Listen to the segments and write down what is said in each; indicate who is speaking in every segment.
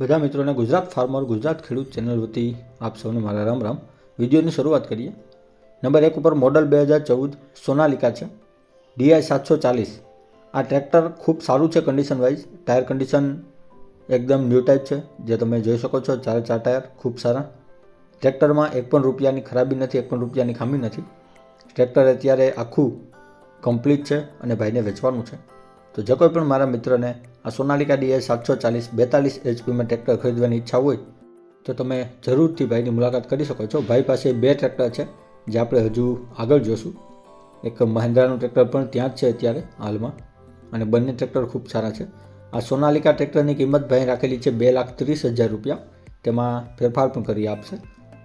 Speaker 1: બધા મિત્રોને ગુજરાત ફાર્મર, ગુજરાત ખેડૂત ચેનલ વતી આપ સૌને મારા રામ રામ. વિડીયોની શરૂઆત કરીએ. નંબર એક ઉપર મોડલ બે હજાર ચૌદ સોનાલિકા છે. ડીઆઈ સાતસો ચાલીસ. આ ટ્રેક્ટર ખૂબ સારું છે કન્ડિશન વાઇઝ ટાયર કન્ડિશન એકદમ ન્યૂ ટાઈપ છે. જે તમે જોઈ શકો છો, ચારે ચાર ટાયર ખૂબ સારા. ટ્રેક્ટરમાં એક પણ રૂપિયાની ખરાબી નથી, એક પણ રૂપિયાની ખામી નથી. ટ્રેક્ટર અત્યારે આખું કમ્પ્લીટ છે અને ભાઈને વેચવાનું છે. તો જો કોઈ પણ મારા મિત્રને આ સોનાલિકા ડીએસ સાતસો ચાલીસ બેતાલીસ એચપીમાં ટ્રેક્ટર ખરીદવાની ઈચ્છા હોય, તો તમે જરૂરથી ભાઈની મુલાકાત કરી શકો છો. ભાઈ પાસે બે ટ્રેક્ટર છે, જે આપણે હજુ આગળ જોશું. એક મહિન્દ્રાનું ટ્રેક્ટર પણ ત્યાં જ છે અત્યારે, હાલમાં. અને બંને ટ્રેક્ટર ખૂબ સારા છે. આ સોનાલિકા ટ્રેક્ટરની કિંમત ભાઈ રાખેલી છે બે લાખ ત્રીસ હજાર રૂપિયા. તેમાં ફેરફાર પણ કરી આપશે.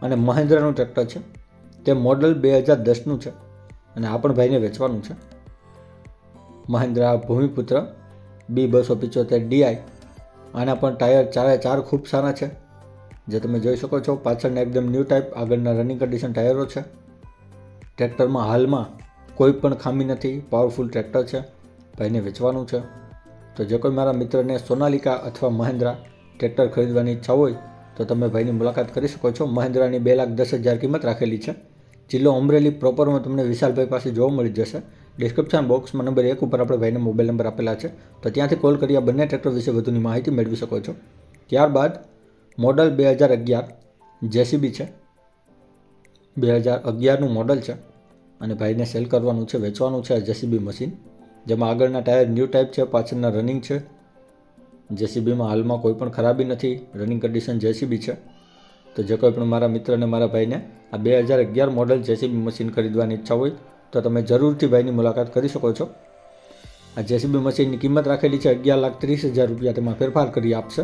Speaker 1: અને મહિન્દ્રાનું ટ્રેક્ટર છે, તે મોડલ બે હજાર દસનું છે. અને આ પણ ભાઈને વેચવાનું છે. મહિન્દ્રા ભૂમિપુત્ર, બી બસો પિચોતેર ડીઆઈ આના પણ ટાયર ચારે ચાર ખૂબ સારા છે. જે તમે જોઈ શકો છો, પાછળના એકદમ ન્યૂ ટાઈપ આગળના રનિંગ કન્ડિશન ટાયરો છે. ટ્રેક્ટરમાં હાલમાં કોઈ પણ ખામી નથી પાવરફુલ ટ્રેક્ટર છે, ભાઈને વેચવાનું છે. તો જે કોઈ મારા મિત્રને સોનાલિકા અથવા મહિન્દ્રા ટ્રેક્ટર ખરીદવાની ઈચ્છા હોય, તો તમે ભાઈની મુલાકાત કરી શકો છો. મહિન્દ્રાની બે લાખ દસ હજાર કિંમત રાખેલી છે. જિલ્લો અમરેલી પ્રોપરમાં તમને વિશાલભાઈ પાસે જોવા મળી જશે. ડિસ્ક્રિપ્શન બોક્સમાં નંબર એક ઉપર આપણે ભાઈને મોબાઈલ નંબર આપેલા છે. તો ત્યાંથી કોલ કરી આ બંને ટ્રેક્ટર વિશે વધુની માહિતી મેળવી શકો છો. ત્યારબાદ મોડલ બે હજાર અગિયાર જેસીબી છે. બે હજાર અગિયારનું મોડલ છે અને ભાઈને સેલ કરવાનું છે, વેચવાનું છે આ જેસીબી મશીન જેમાં આગળના ટાયર ન્યૂ ટાઈપ છે, પાછળના રનિંગ છે. જેસીબીમાં હાલમાં કોઈ પણ ખરાબી નથી રનિંગ કન્ડિશન જેસીબી છે. તો જે કોઈ પણ મારા મિત્ર અને મારા ભાઈને આ બે હજાર અગિયાર મોડલ જેસીબી મશીન ખરીદવાની ઈચ્છા હોય તો તમે જરૂરથી ભાઈની મુલાકાત કરી શકો છો. આ જેસીબી મશીનની કિંમત રાખેલી છે અગિયાર લાખ ત્રીસ હજાર રૂપિયા. તેમાં ફેરફાર કરી આપશે.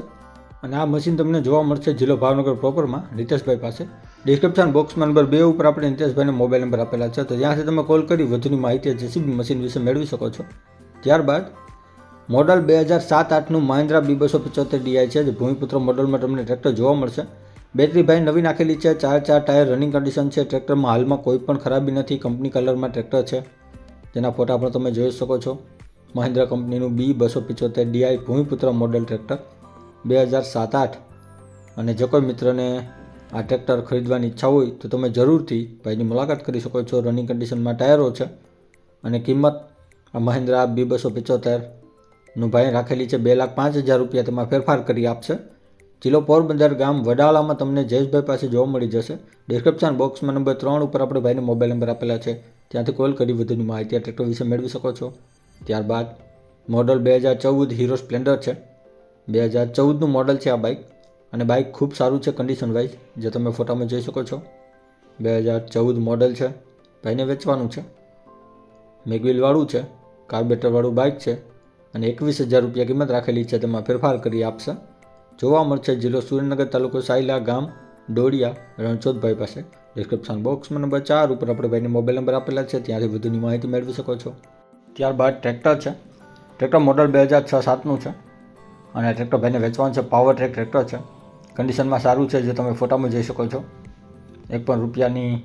Speaker 1: અને આ મશીન તમને જોવા મળશે જિલ્લો ભાવનગર પ્રોપરમાં, નિતેશભાઈ પાસે. ડિસ્ક્રિપ્શન બોક્સમાં નંબર બે ઉપર આપણે નિતેશભાઈને મોબાઈલ નંબર આપેલા છે. તો ત્યાંથી તમે કોલ કરી વધુની માહિતી જેસીબી મશીન વિશે મેળવી શકો છો. ત્યારબાદ, મોડલ બે હજાર સાત આઠનું મહિન્દ્રા બી બસો પચોતેર ડીઆઈ છે. જે ભૂમિપુત્ર મોડલમાં તમને ટ્રેક્ટર જોવા મળશે. બેટરી ભાઈ નવી નાખેલી છે. ચાર ચાર ટાયર રનિંગ કન્ડિશન છે. ટ્રેક્ટરમાં હાલમાં કોઈ પણ ખરાબી નથી. કંપની કલરમાં ટ્રેક્ટર છે. જેના ફોટા પણ તમે જોઈ શકો છો. મહિન્દ્રા કંપનીનું બી બસો પિચોતેર D I Bhumiputra model tractor બે હજાર સાત આઠ. અને જો કોઈ મિત્રને આ ટ્રેક્ટર ખરીદવાની ઈચ્છા હોય, તો તમે જરૂરથી ભાઈની મુલાકાત કરી શકો છો. રનિંગ કન્ડિશનમાં ટાયરો છે. અને કિંમત આ મહિન્દ્રા બી બસો પિચોતેરનું ભાઈ રાખેલી છે. બે લાખ પાંચ હજાર રૂપિયા તેમાં ફેરફાર કરી આપશે. જિલ્લો પોરબંદર ગામ વડાલામાં તમને જયેશભાઈ પાસે જોવા મળી જશે. ડિસ્ક્રિપ્શન બોક્સમાં નંબર ત્રણ ઉપર આપણે ભાઈને મોબાઈલ નંબર આપેલા છે. ત્યાંથી કોલ કરી વધુની માહિતી આ ટ્રેક્ટર વિશે મેળવી શકો છો. ત્યારબાદ મોડલ બે હજાર ચૌદ હીરો સ્પ્લેન્ડર છે. બે હજાર ચૌદનું મોડલ છે આ બાઇક અને બાઇક ખૂબ સારું છે કન્ડિશન વાઇઝ જે તમે ફોટામાં જોઈ શકો છો. બે હજાર ચૌદ મોડલ છે. ભાઈને વેચવાનું છે. મેગવિલવાળું છે. કાર્બેટરવાળું બાઇક છે. અને એકવીસ હજાર રૂપિયા કિંમત રાખેલી છે. તેમાં ફેરફાર કરી આપશે. જોવા મળશે જિલ્લો સુરેન્દ્રનગર તાલુકો સાયલા ગામ, ડોડિયા રણછોદભાઈ પાસે. ડિસ્ક્રિપ્શન બોક્સમાં નંબર ચાર ઉપર આપણે ભાઈને મોબાઈલ નંબર આપેલા છે, ત્યાંથી વધુની માહિતી મેળવી શકો છો. ત્યારબાદ ટ્રેક્ટર છે. ટ્રેક્ટર મોડલ બે હજાર છ સાતનું છે. અને ટ્રેક્ટર ભાઈને વેચવાનું છે પાવર ટ્રેક ટ્રેક્ટર છે. કન્ડિશનમાં સારું છે, જે તમે ફોટામાં જોઈ શકો છો. એક પણ રૂપિયાની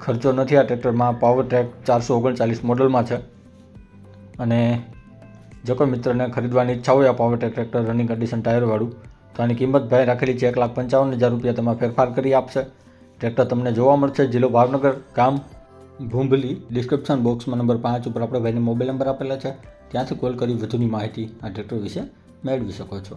Speaker 1: ખર્ચો નથી આ ટ્રેક્ટરમાં પાવર ટ્રેક ચારસો ઓગણચાલીસ મોડલમાં છે. અને જો કોઈ મિત્રને ખરીદવાની ઈચ્છા હોય, આ પાવર ટ્રેક્ટર રનિંગ કન્ડિશન ટાયરવાળું તો આની કિંમત ભાઈ રાખેલી છે એક લાખ પંચાવન હજાર રૂપિયા તેમાં ફેરફાર કરી આપશે. ટ્રેક્ટર તમને જોવા મળશે. જિલ્લો ભાવનગર, ગામ, ભૂંભલી ડિસ્ક્રિપ્શન બોક્સમાં નંબર પાંચ ઉપર આપણે ભાઈને મોબાઈલ નંબર આપેલા છે. ત્યાંથી કોલ કરી વધુની માહિતી આ ટ્રેક્ટર વિશે મેળવી શકો છો.